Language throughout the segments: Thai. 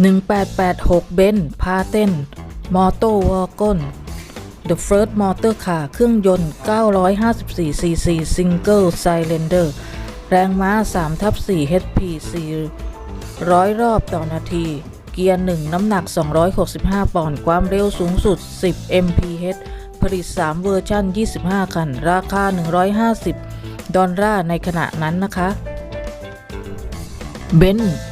1886 เบนซ์พาเต้น มอเตอร์วอลก The First Motor Car เครื่องยนต์ 954 cc Single Cylinder แรงม้า3ทับ4 HP 400รอบต่อนาที เกียร์ 1 น้ำหนัก 265 ปอนด์ ความเร็วสูงสุด 10 mph ผลิต 3 เวอร์ชัน25 คัน ราคา 150 ดอลลาร์ในขณะนั้นนะคะ เบนซ์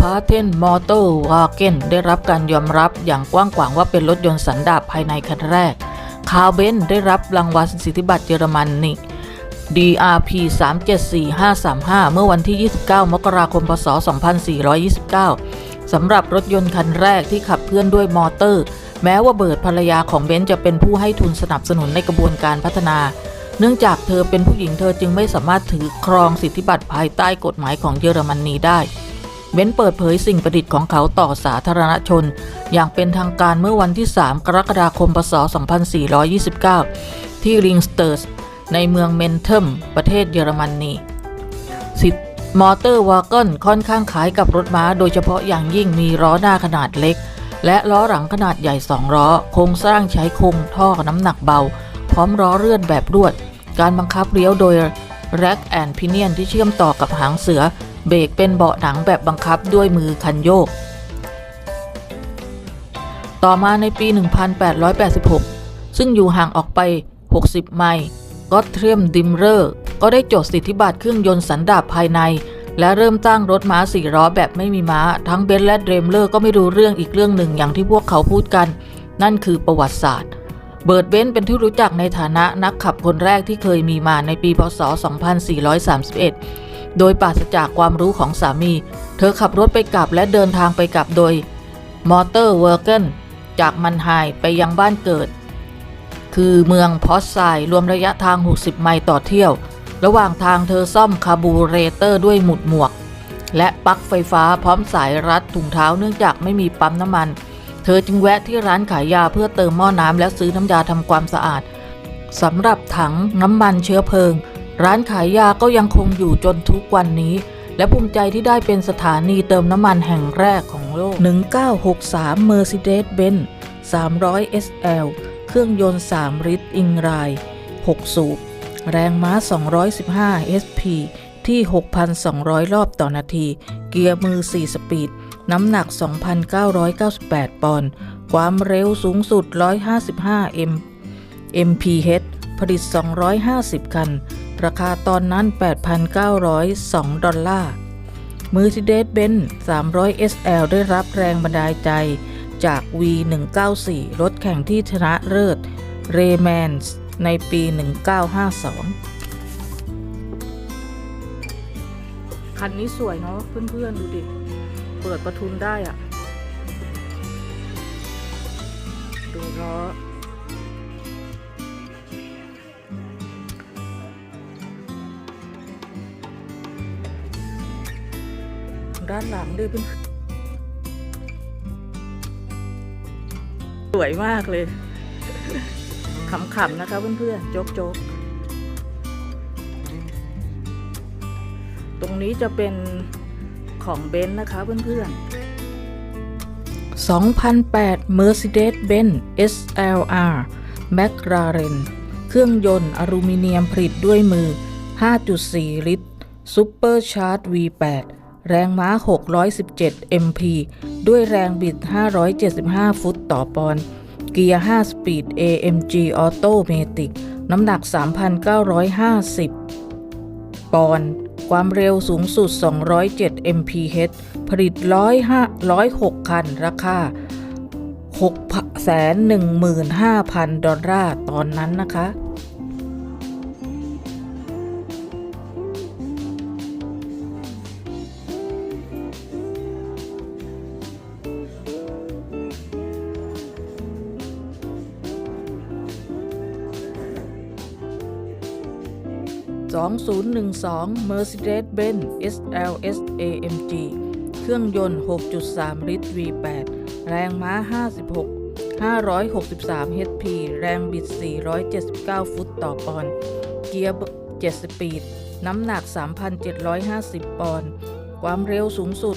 พาเทนมอเตอร์วาเกนได้รับการยอมรับอย่างกว้างขวางว่าเป็นรถยนต์สันดาปภายในคันแรก คาวเบนได้รับรางวัลสิทธิบัตรเยอรมนนิ DRP 374535 เมื่อวันที่ 29 มกราคม พศ 2429 สำหรับรถยนต์คันแรกที่ขับเคลื่อนด้วยมอเตอร์ แม้ว่าเบิร์ดภรรยาของเบนซ์จะเป็นผู้ให้ทุนสนับสนุนในกระบวนการพัฒนา เนื่องจากเธอเป็นผู้หญิงเธอจึงไม่สามารถถือครองสิทธิบัตรภายใต้กฎหมายของเยอรมนีได้ เบนเปิดเผยสิ่งประดิษฐ์ของเขาต่อสาธารณชน อย่างเป็นทางการเมื่อวันที่ 3 กรกฎาคม พศ 2429 ที่ริงสเตอร์ส ในเมืองเมนเทมประเทศเยอรมนนีสิมอเตอร์วากอนค่อนข้างคล้ายกับรถม้า โดยเฉพาะอย่างยิ่งมีล้อหน้าขนาดเล็ก และล้อหลังขนาดใหญ่ 2 ล้อ โครงสร้างใช้โครงท่อน้ำหนักเบา พร้อมล้อเลื่อนแบบรวด การบังคับเลี้ยวโดยแร็กแอนพิเนียนที่เชื่อมต่อกับหางเสือ เบรกเป็นเบาะหนังแบบบังคับด้วยมือคันโยก ต่อมาในปี 1886 ซึ่งอยู่ห่างออกไป 60 ไมล์ก็เทรียมดิมเรอร์ก็ได้จดสิทธิบัตรเครื่องยนต์สันดาปภายใน และเริ่มตั้งรถม้าสี่ล้อแบบไม่มีม้า ทั้งเบนซ์และเดรมเลอร์ก็ไม่รู้เรื่องอีกเรื่องหนึ่งอย่างที่พวกเขาพูดกัน นั่นคือประวัติศาสตร์ เบิร์ดเบนซ์เป็นที่รู้จักในฐานะนักขับคนแรกที่เคยมีมาในปีพศ 2431 โดยปราศจากความรู้ของสามี เธอขับรถไปกลับและเดินทางไปกลับโดยมอเตอร์เวอร์เกนจากมันไฮไปยังบ้านเกิด คือเมืองพอสไซรวมระยะทาง 60 ไมล์ต่อเที่ยว ระหว่างทางเธอซ่อมคาบูเรเตอร์ด้วยหมุดหมวก และปลั๊กไฟฟ้าพร้อมสายรัดถุงเท้าเนื่องจากไม่มีปั๊มน้ำมัน เธอจึงแวะที่ร้านขายยาเพื่อเติมหม้อน้ำและซื้อน้ำยาทำความสะอาดสำหรับถังน้ำมันเชื้อเพลิง ร้านขายยาก็ยังคงอยู่จนทุกวันนี้ และภูมิใจที่ได้เป็นสถานีเติมน้ำมันแห่งแรกของโลก 1963 Mercedes-Benz 300 SL เครื่องยนต์ 3 ลิตร อิงราย 6 สูบ แรงม้า 215 HP ที่ 6,200 รอบต่อนาที เกียร์มือ 4 สปีด น้ำหนัก 2,998 ปอนด์ ความเร็วสูงสุด 155 m mph ผลิต 250 คัน ราคาตอนนั้น 8,902 ดอลลาร์ Mercedes-Benz 300 SL ได้รับแรงบันดาลใจจาก V194 รถแข่งที่ชนะเลิศเรแมนส์ในปี 1952 คันนี้สวยเนาะเพื่อนๆ ดูดิ เปิดประทุนได้อะดูล้อ ด้านหลังด้วยเพื่อนสวยมากเลยขำๆนะคะเพื่อนๆโจ๊กๆตรงนี้จะเป็นของเบนซ์นะคะเพื่อนๆ2008 Mercedes-Benz SLR McLaren เครื่องยนต์อลูมิเนียมผลิตด้วยมือ 5.4 ลิตร Super Charge V8 แรงม้า 617 MP ด้วยแรงบิด 575 ฟุตต่อปอนด์ เกียร์ 5 สปีด AMG Automatic น้ำหนัก 3,950 ปอนด์ ความเร็วสูงสุด 207 mph ผลิต 105 106 คัน ราคา 615,000 ดอลลาร์ตอนนั้นนะคะ 2012 Mercedes-Benz SLS AMG เครื่องยนต์ 6.3 ลิตร V8 แรงม้า 56 563 HP แรงบิด 479 ฟุตต่อปอนด์ เกียร์ 7 สปีด น้ำหนัก 3,750 ปอนด์ ความเร็วสูงสุด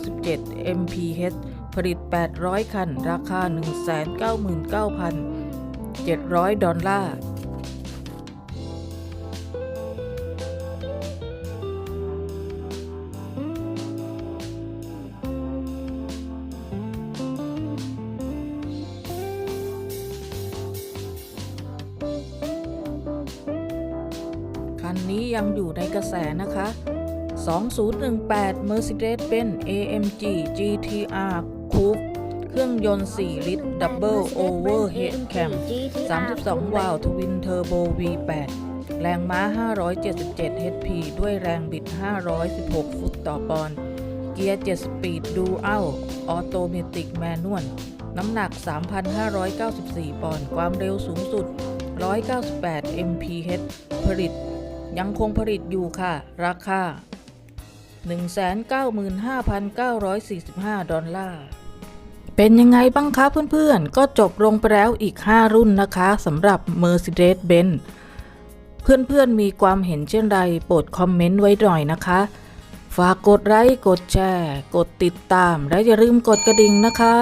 197 mph ผลิต 800 คัน ราคา 199,700 ดอลลาร์ นนี้ยังอยู่ในกระแสนะคะ 2018 Mercedes-Benz AMG GTR Coupe เครื่องยนต์ 4 ลิตร Double Overhead Cam 32 วาล์วทวินเทอร์โบ V8 แรงม้า 577 HP ด้วยแรงบิด 516 ฟุตต่อปอนด์ เกียร์ 7 สปีด ดูอัลออโตเมติกแมนนวล น้ำหนัก 3,594 ปอนด์ ความเร็วสูงสุด 198 mph ผลิต ยังคงผลิตอยู่ค่ะ ราคา 195,945 ดอลลาร์ เป็นยังไงบ้างคะเพื่อนๆ ก็จบลงไปแล้วอีก 5 รุ่นนะคะสำหรับ Mercedes-Benz เพื่อนๆ มีความเห็นเช่นไรโปรดคอมเมนต์ไว้หน่อยนะคะ ฝากกดไลค์ กดแชร์ กดติดตาม และอย่าลืมกดกระดิ่งนะคะ